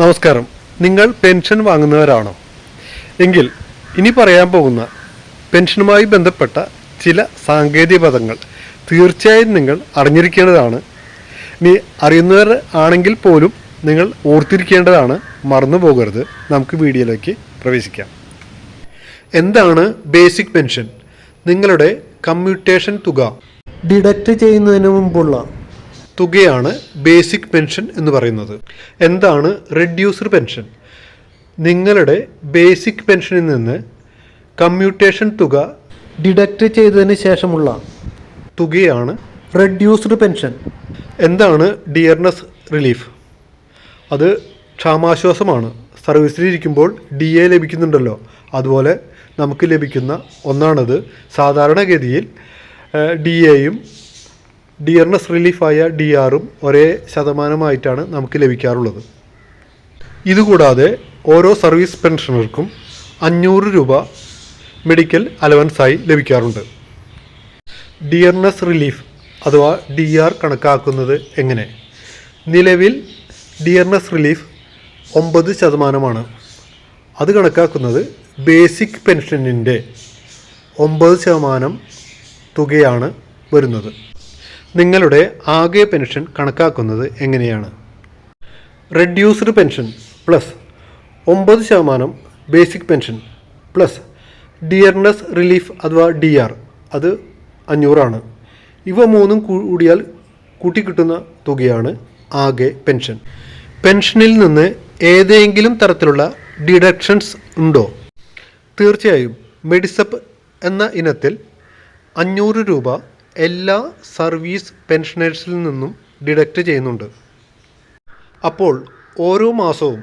നമസ്കാരം. നിങ്ങൾ പെൻഷൻ വാങ്ങുന്നവരാണോ? എങ്കിൽ ഇനി പറയാൻ പോകുന്ന പെൻഷനുമായി ബന്ധപ്പെട്ട ചില സാങ്കേതിക പദങ്ങൾ തീർച്ചയായും നിങ്ങൾ അറിഞ്ഞിരിക്കേണ്ടതാണ്. ഇനി അറിയുന്നവർ ആണെങ്കിൽ പോലും നിങ്ങൾ ഓർത്തിരിക്കേണ്ടതാണ്. മറന്നു പോകരുത്. നമുക്ക് വീഡിയോയിലേക്ക് പ്രവേശിക്കാം. എന്താണ് ബേസിക് പെൻഷൻ? നിങ്ങളുടെ കമ്മ്യൂട്ടേഷൻ തുക. ഡിഡക്റ്റ് ചെയ്യുന്നതിന് മുമ്പുള്ള തുകയാണ് ബേസിക് പെൻഷൻ എന്ന് പറയുന്നത്. എന്താണ് റെഡ്യൂസ്ഡ് പെൻഷൻ നിങ്ങളുടെ ബേസിക് പെൻഷനിൽ നിന്ന് കമ്മ്യൂട്ടേഷൻ തുക ഡിഡക്റ്റ് ചെയ്തതിന് ശേഷമുള്ള തുകയാണ് റെഡ്യൂസ്ഡ് പെൻഷൻ എന്താണ് ഡിയർനെസ് റിലീഫ് അത് ക്ഷാമാശ്വാസമാണ്. സർവീസിലിരിക്കുമ്പോൾ ഡി എ ലഭിക്കുന്നുണ്ടല്ലോ. അതുപോലെ നമുക്ക് ലഭിക്കുന്ന ഒന്നാണത് സാധാരണഗതിയിൽ ഡി എയും ഡിയർനെസ് റിലീഫായ ഡി ആറും ഒരേ ശതമാനമായിട്ടാണ് നമുക്ക് ലഭിക്കാറുള്ളത്. ഇതുകൂടാതെ ഓരോ സർവീസ് പെൻഷനർക്കും അഞ്ഞൂറ് രൂപ മെഡിക്കൽ അലവൻസായി ലഭിക്കാറുണ്ട്. ഡിയർനെസ് റിലീഫ് അഥവാ ഡി ആർ കണക്കാക്കുന്നത് എങ്ങനെ? നിലവിൽ ഡിയർനെസ് റിലീഫ് ഒമ്പത് ശതമാനമാണ്. അത് കണക്കാക്കുന്നത് ബേസിക് പെൻഷനിന്റെ ഒമ്പത് ശതമാനം തുകയാണ് വരുന്നത്. നിങ്ങളുടെ ആകെ പെൻഷൻ കണക്കാക്കുന്നത് എങ്ങനെയാണ്? റെഡ്യൂസ്ഡ് പെൻഷൻ പ്ലസ് ഒമ്പത് ശതമാനം basic pension plus dearness relief അഥവാ ഡി ആർ അത് അഞ്ഞൂറാണ്. ഇവ മൂന്നും കൂടിയാൽ കൂട്ടിക്കിട്ടുന്ന തുകയാണ് ആകെ പെൻഷൻ. പെൻഷനിൽ നിന്ന് ഏതെങ്കിലും തരത്തിലുള്ള ഡിഡക്ഷൻസ് ഉണ്ടോ? തീർച്ചയായും മെഡിസപ്പ് എന്ന ഇനത്തിൽ അഞ്ഞൂറ് രൂപ എല്ലാ സർവീസ് പെൻഷനേഴ്സിൽ നിന്നും ഡിഡക്റ്റ് ചെയ്യുന്നുണ്ട്. അപ്പോൾ ഓരോ മാസവും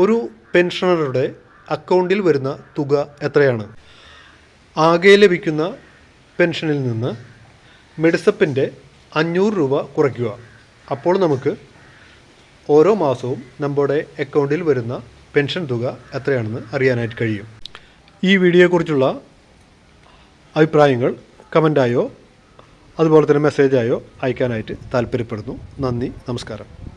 ഒരു പെൻഷനറുടെ അക്കൗണ്ടിൽ വരുന്ന തുക എത്രയാണ്? ആകെ ലഭിക്കുന്ന പെൻഷനിൽ നിന്ന് മെഡിസപ്പിന്റെ അഞ്ഞൂറ് രൂപ കുറയ്ക്കുക. അപ്പോൾ നമുക്ക് ഓരോ മാസവും നമ്മുടെ അക്കൗണ്ടിൽ വരുന്ന പെൻഷൻ തുക എത്രയാണെന്ന് അറിയാനായിട്ട് കഴിയും. ഈ വീഡിയോയെക്കുറിച്ചുള്ള അഭിപ്രായങ്ങൾ കമന്റായോ അതുപോലെ തന്നെ മെസ്സേജായോ അയക്കാനായിട്ട് താല്പര്യപ്പെടുന്നു. നന്ദി നമസ്കാരം.